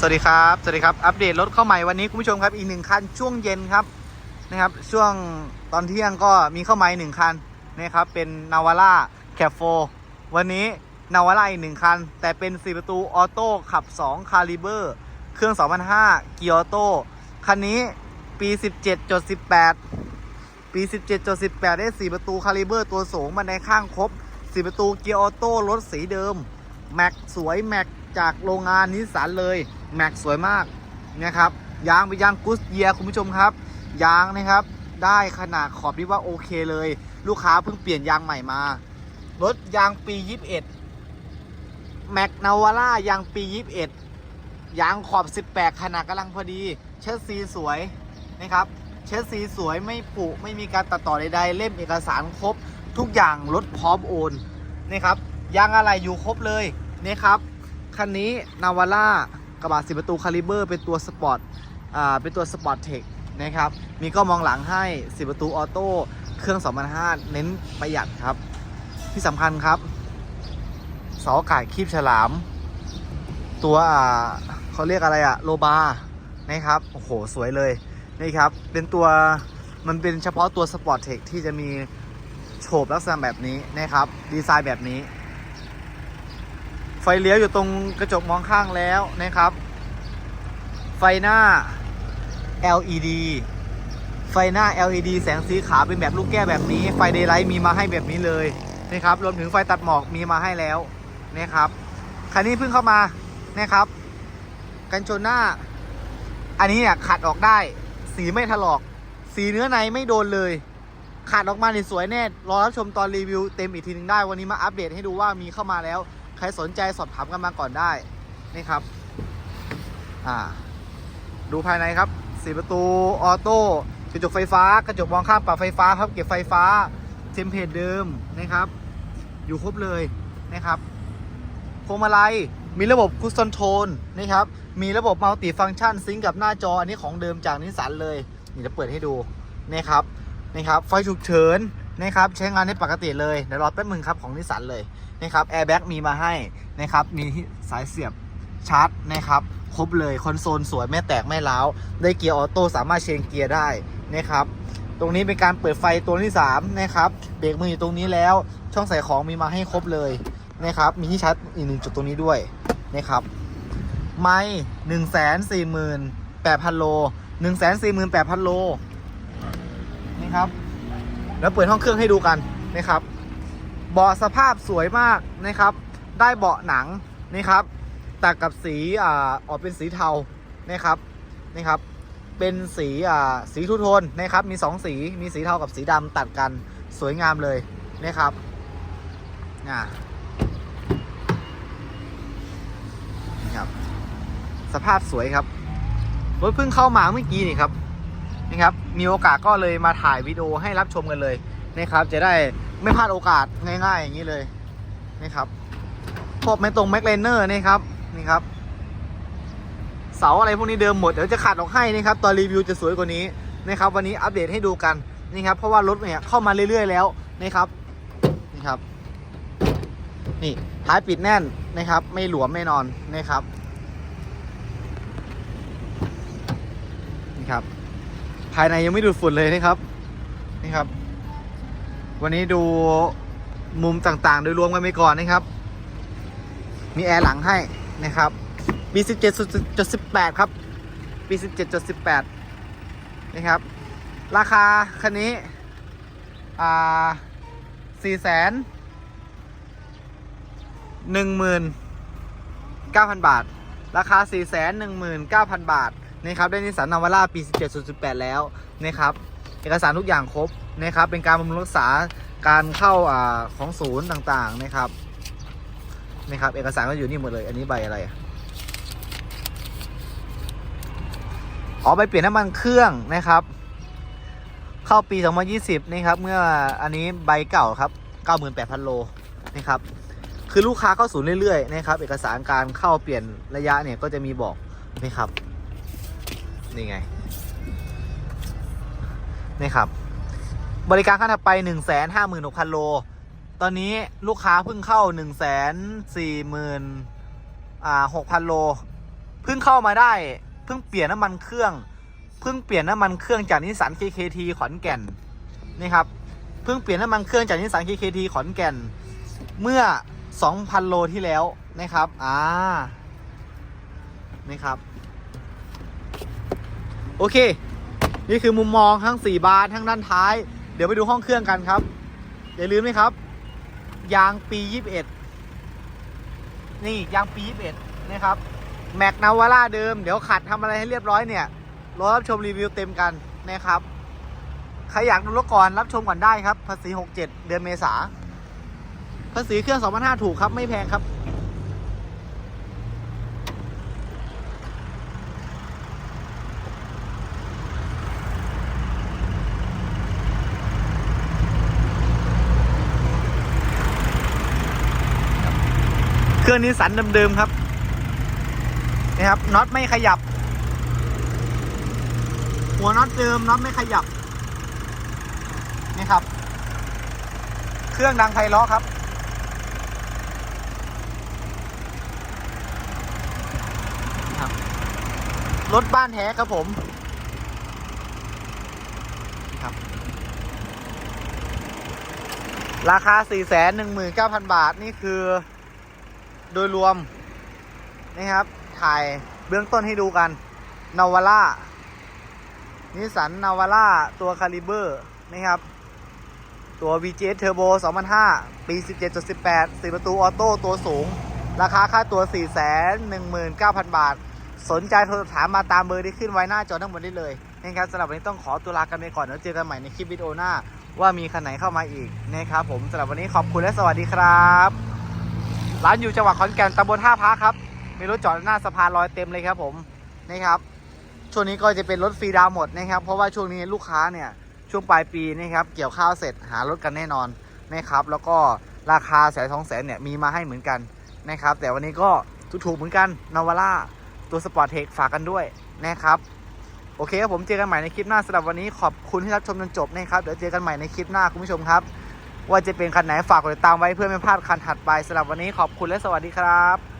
สวัสดีครับ สวัสดีครับ อัปเดตรถเข้าใหม่วันนี้คุณผู้ชมครับ อีกหนึ่งคันช่วงเย็นครับนะครับ ช่วงตอนเที่ยงก็มีเข้ามาอีกหนึ่งคันนะครับ เป็นนาวาร่าแคปโฟวันนี้นาวาร่าอีกหนึ่งคัน แต่เป็น 4 ประตูออโต้ขับ 2 คาลิเบอร์ เครื่อง 2005 เกียร์ออโต้คันนี้ปี 17.18 ปี 17.18 ได้ 4 ประตูคาลิเบอร์ตัวสูงบันข้างครบ 4 ประตูเกียร์ออโต้รถสีเดิมแม็กสวยแม็กจากโรงงานนิสสันเลย แม็กสวยมากนะครับยางเป็นยางกุสเยียคุณผู้ชมครับ ยางนะครับ ได้ขนาดขอบที่ว่าโอเคเลย ลูกค้าเพิ่งเปลี่ยนยางใหม่มารถยางปี 21 แม็กนาวาร่ายางปี 21 ยางขอบ 18 ขนาดกำลังพอดี เชสซีสวยนะครับ เชสซีสวยไม่ผุไม่มีการตัดต่อใดๆ เล่มเอกสารครบ ทุกอย่างรถพร้อมโอนนะครับ ยางอะไรอยู่ครบเลยนะครับ คันนี้นาวาร่า กระบะสิประตูคาลิเบอร์เป็นตัวสปอร์ตอ่าเป็นตัวสปอร์ตเทคนะครับมีก็มองหลังให้สิประตูออโต้เครื่อง2005เน้นประหยัดครับ ที่สำคัญครับเสาอากาศคีบฉลาม ตัวอ่าเขาเรียกอะไรอะโลบานะครับโอ้โหสวยเลยนี่ครับเป็นตัวมันเป็นเฉพาะตัวสปอร์ตเทคที่จะมีโฉบลักษณะแบบนี้นะครับ ดีไซน์แบบนี้ ไฟเลี้ยวอยู่ตรงกระจกมองข้างแล้วนะครับ ไฟหน้า LED ไฟหน้า LED แสงสีขาวเป็นแบบลูกแก้วแบบนี้ ไฟเดย์ไลท์มีมาให้แบบนี้เลยนะครับ รวมถึงไฟตัดหมอกมีมาให้แล้วนะครับคันนี้เพิ่งเข้ามานะครับ กันชนหน้า อันนี้เนี่ยขัดออกได้ สีไม่ถลอก สีเนื้อในไม่โดนเลย ขาดออกมาเนี่สวยแน่ รอรับชมตอนรีวิวเต็มอีกทีหนึงได้ วันนี้มาอัปเดตให้ดูว่ามีเข้ามาแล้ว ใครสนใจสอบถามกันมาก่อนได้ นี่ครับ อ่า ดูภายในครับสีประตูออโต้กระจกไฟฟ้า กระจกมองข้ามปรับไฟฟ้าครับ เก็บไฟฟ้า เทมเพลตเดิมนะครับ อยู่ครบเลยนะครับพวงมาลัยมีระบบคุ s ต o นโทนนะครับ มีระบบมัลติฟัง c t ชันซิงกับหน้าจออันนี้ของเดิมจากนิสสันเลยนี่จะเปิดให้ดูนะครับนะครับไฟฉุกเฉิน นะครับใช้งานได้ปกติเลยเดี๋ยวรอแป๊บมึงครับของนิสสันเลยนะครับแอร์แบ็กมีมาให้นะครับมีสายเสียบชาร์จนะครับครบเลยคอนโซลสวยไม่แตกไม่ร้าวได้เกียร์ออโต้สามารถเชนเกียร์ได้นะครับตรงนี้เป็นการเปิดไฟตัวที่3นะครับเบรกมืออยู่ตรงนี้แล้ว ช่องใส่ของมีมาให้ครบเลยนะครับมีที่ชาร์จอีกหนึ่งจุดตรงนี้ด้วยนะครับไม่หนึ่งแสนสี่หมื่นแปดพันโลหนึ่งแสนสี่หมื่นแปดพันโลนี่ครับ แล้วเปิดห้องเครื่องให้ดูกันนะครับ เบาะสภาพสวยมากนะครับ ได้เบาะหนังนะครับตัดกับสีอ่าออกเป็นสีเทานะครับนี่ครับ เป็นสีอ่าสีทุโทนนะครับ มี 2 สีมีสีเทากับสีดำตัดกันสวยงามเลยนะครับอ่านี่ครับ สภาพสวยครับรถเพิ่งเข้ามาเมื่อกี้นี่ครับ นี่ครับ มีโอกาสก็เลยมาถ่ายวิดีโอให้รับชมกันเลยนะครับ จะได้ไม่พลาดโอกาสง่ายๆ อย่างนี้เลยนะครับพวกไม่ตรงแม็กเลนเนอร์นี่ครับนี่ครับ เสาอะไรพวกนี้เดิมหมดเดี๋ยวจะขัดออกให้นะครับตอนรีวิวจะสวยกว่านี้นะครับวันนี้อัปเดตให้ดูกันนี่ครับเพราะว่ารถเนี่ยเข้ามาเรื่อยๆแล้วนะครับนี่ครับ นี่ท้ายปิดแน่นนะครับ ไม่หลวมไม่นอนนะครับนี่ครับายในยังไม่ดูดฝุ่นเลยนะครับ นี่ครับ วันนี้ดูมุมต่างๆ โดยรวมกันไปก่อนนะครับ มีแอร์หลังให้นะครับปี17.18 ครับปี17.18 นะครับ ราคาคันนี้ อ่า4แสน19,000 บาท ราคา 4 1 9 0 0 0 บาท นะครับได้นิสสันนาวาร่าปี 17.18แล้วนะครับเอกสารทุกอย่างครบนะครับเป็นการบำรุงรักษาการเข้าอ่าของศูนย์ต่างๆนะครับนะครับเอกสารก็อยู่นี่หมดเลย อันนี้ใบอะไรอ๋อไปเปลี่ยนน้ำมันเครื่องนะครับ เข้าปี 2020นี่ครับเมื่ออันนี้ใบเก่าครับ 98,000 โลนะครับคือลูกค้าเข้าศูนย์เรื่อยๆนะครับเอกสารการเข้าเปลี่ยนระยะเนี่ยก็จะมีบอกนี่ครับ นี่ไง นี่ครับ บริการขั้นถัดไป 1 5 6 0 0 0 โล ตอนนี้ลูกค้าเพิ่งเข้า 1 4 0 0 0อ่า6,000 โล เพิ่งเข้ามาได้ เพิ่งเปลี่ยนน้ำมันเครื่อง เพิ่งเปลี่ยนน้ำมันเครื่องจากนิสสัน KKT ขอนแก่น นี่ครับ เพิ่งเปลี่ยนน้ำมันเครื่องจากนิสสัน KKT ขอนแก่น เมื่อ 2,000 โลที่แล้วนะครับ อ่านี่ครับ โอเค นี่คือมุมมองทั้ง4บานทั้งด้านท้าย เดี๋ยวไปดูห้องเครื่องกันครับ อย่าลืมนะครับ ยางปี 21 นี่ยางปี 21 นะครับ แม็กนาวาร่าเดิม เดี๋ยวขัดทำอะไรให้เรียบร้อยเนี่ยรอรับชมรีวิวเต็มกันนะครับ ใครอยากดูรถก่อนรับชมก่อนได้ครับ ภาษี 67 เดือนเมษาภาษีเครื่อง 2,500 ถูกครับ ไม่แพงครับ เครื่องนี้สันเดิมๆครับนี่ครับน็อตไม่ขยับ หัวน็อตเดิมน็อตไม่ขยับนี่ครับ เครื่องดังไพเราะครับครับรถบ้านแท้ครับผมครับ ราคา 4 1 9 0 0 0 บาท นี่คือ โดยรวมนะครับ ถ่ายเบื้องต้นให้ดูกันนาวาร่านิสันนาวาร่าตัวคาลิเบอร์นะครับ ตัว VGS Turbo 2005 ปี 17.18 4 ประตูออโต้ตัวสูง ราคาค่าตัว 419,000 บาท สนใจโทรถามมาตามเบอร์ที่ขึ้นไว้หน้าจอทั้งหมดได้เลยนะครับสำหรับวันนี้ต้องขอตัวลากันไปก่อนแล้วเจอกันใหม่ในคลิปวิดีโอหน้า ว่ามีคันไหนเข้ามาอีกนะครับผมสำหรับวันนี้ขอบคุณและสวัสดีครับ ร้านอยู่จังหวัดขอนแก่นตำบลท่าพระครับ มีรถจอดหน้าสะพานลอยเต็มเลยครับผมนะครับ ช่วงนี้ก็จะเป็นรถฟรีดาวหมดนะครับ เพราะว่าช่วงนี้ลูกค้าเนี่ยช่วงปลายปีนะครับเกี่ยวข้าวเสร็จหารถกันแน่นอนนะครับ แล้วก็ราคาแสนสองแสนเนี่ยมีมาให้เหมือนกันนะครับ แต่วันนี้ก็ถูกๆเหมือนกันนาวาร่าตัวสปอร์ตเทคฝากกันด้วยนะครับโอเคครับผมเจอกันใหม่ในคลิปหน้าสำหรับวันนี้ขอบคุณที่รับชมจนจบนะครับเดี๋ยวเจอกันใหม่ในคลิปหน้าคุณผู้ชมครับ ว่าจะเป็นคันไหนฝากกดติดตามไว้เพื่อไม่พลาดคันถัดไปสำหรับวันนี้ขอบคุณและสวัสดีครับ